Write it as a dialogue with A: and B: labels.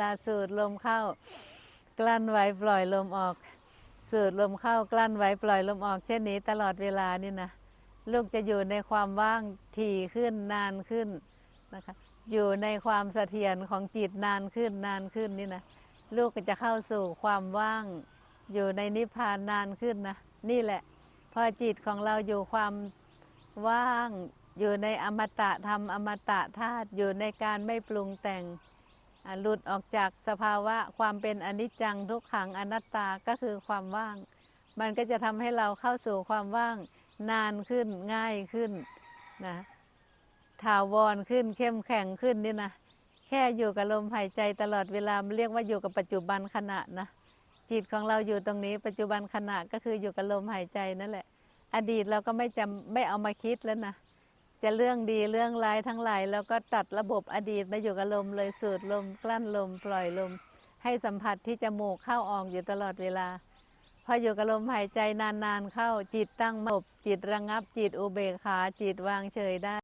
A: ตาสูดลมเข้า กลั้นไว้ปล่อยลมออก สูดลมเข้ากลั้นไว้ปล่อยลมออก เช่นนี้ตลอดเวลานี่นะลูกจะอยู่ในความว่างถี่ขึ้นนานขึ้นนะคะอยู่ในความเสถียรของจิตนานขึ้นนานขึ้นนี่นะลูกก็จะเข้าสู่ความว่าง อยู่ในนิพพานนานขึ้นนะนี่แหละ พอจิตของเราอยู่ความว่าง อยู่ในอมตะธรรมอมตะธาตุอยู่ในการไม่ปรุงแต่ง หลุดออกจากสภาวะความเป็นอนิจจังทุกขังอนัตตาก็คือความว่าง มันก็จะทำให้เราเข้าสู่ความว่างนานขึ้นง่ายขึ้นนะถาวรขึ้นเข้มแข็งขึ้นนี่นะแค่อยู่กับลมหายใจตลอดเวลาเรียกว่าอยู่กับปัจจุบันขณะนะจิตของเราอยู่ตรงนี้ ปัจจุบันขณะก็คืออยู่กับลมหายใจนั่นแหละ อดีตเราก็ไม่จำไม่เอามาคิดแล้วนะ จะเรื่องดีเรื่องร้ายทั้งหลายแล้วก็ตัดระบบอดีตมาอยู่กับลมเลยสูดลมกลั้นลมปล่อยลม ให้สัมผัสที่จมูกเข้าออกอยู่ตลอดเวลา พออยู่กับลมหายใจนานๆเข้าจิตตั้งมบจิตระงับจิตอุเบกขาจิตวางเฉยได้